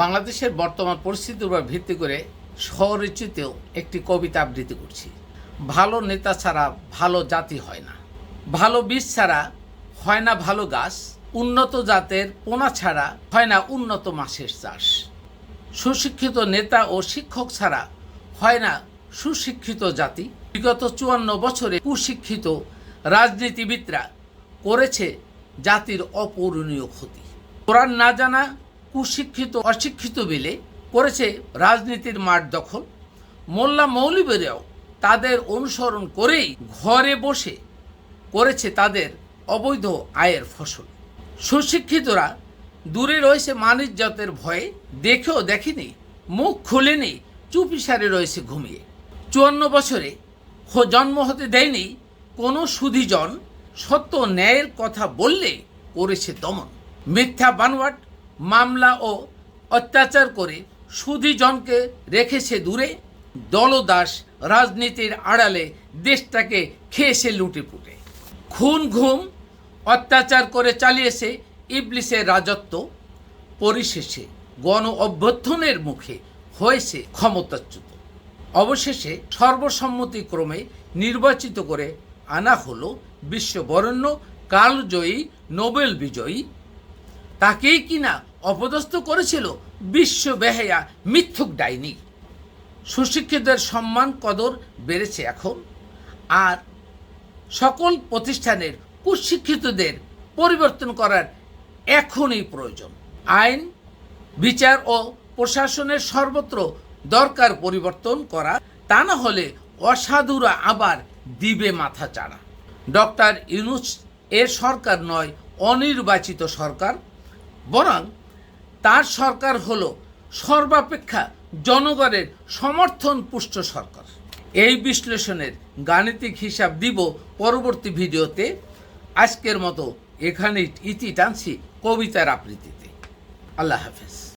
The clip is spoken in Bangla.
বাংলাদেশের বর্তমান পরিস্থিতির উপর ভিত্তি করে স্বরচিতেও একটি কবিতা আবৃত্তি করছি। ভালো নেতা ছাড়া ভালো জাতি হয় না। ভালো বীজ ছাড়া হয় না ভালো গাছ। উন্নত জাতের পোনা ছাড়া হয় না উন্নত মাছের চাষ। সুশিক্ষিত নেতা ও শিক্ষক ছাড়া হয় না সুশিক্ষিত জাতি। বিগত চুয়ান্ন বছরে কুশিক্ষিত রাজনীতিবিদরা করেছে জাতির অপূরণীয় ক্ষতি। কোরআন না জানা কুশিক্ষিত, অশিক্ষিত বিলে করেছে রাজনীতির মাঠ দখল। মোল্লা মৌলবীরাও তাদের অনুসরণ করেই ঘরে বসে করেছে তাদের অবৈধ আয়ের ফসল। সুশিক্ষিতরা দূরে রয়েছে মানিজ্যতের ভয়ে, দেখেও দেখেনি, মুখ খুলেনি, চুপিসারে রয়েছে ঘুমিয়ে। চুয়ান্ন বছরে জন্ম হতে দেয়নি কোনো সুধিজন, সত্য ন্যায়ের কথা বললে করেছে দমন। মিথ্যা বানোয়াট মামলা ও অত্যাচার করে সুধীজনকে রেখেছে দূরে, দলদাস রাজনীতির আড়ালে দেশটাকে খেয়েছে লুটে পুটে। খুন ঘুম, অত্যাচার করে চালিয়েছে ইবলিসের রাজত্ব, পরিশেষে গণ অভ্যর্থনের মুখে হয়েছে ক্ষমতাচ্যুত। অবশেষে সর্বসম্মতিক্রমে নির্বাচিত করে আনা হলো বিশ্ববরণ্য কালজয়ী নোবেল বিজয়ী তাকেই কিনা অপদস্থ করেছিল বিশ্ব বেহায়া মিথ্যুক ডাইনি। সুশিক্ষিতদের সম্মান কদর বেড়েছে এখন, আর সকল প্রতিষ্ঠানের কুশিক্ষিতদের পরিবর্তন করার এখনই প্রয়োজন। আইন, বিচার ও প্রশাসনের সর্বত্র দরকার পরিবর্তন করা, তা না হলে অসাধুরা আবার দিবে মাথা চাড়া। ডক্টর ইউনুস এর সরকার নয়, অনির্বাচিত সরকার। বরং তার সরকার হল সর্বাপেক্ষা জনগণের সমর্থন পুষ্ট সরকার। এই বিশ্লেষণের গাণিতিক হিসাব দিব পরবর্তী ভিডিওতে। আজকের মতো এখানেই ইতি টানছি কবিতার আবৃত্তিতে। আল্লাহ হাফেজ।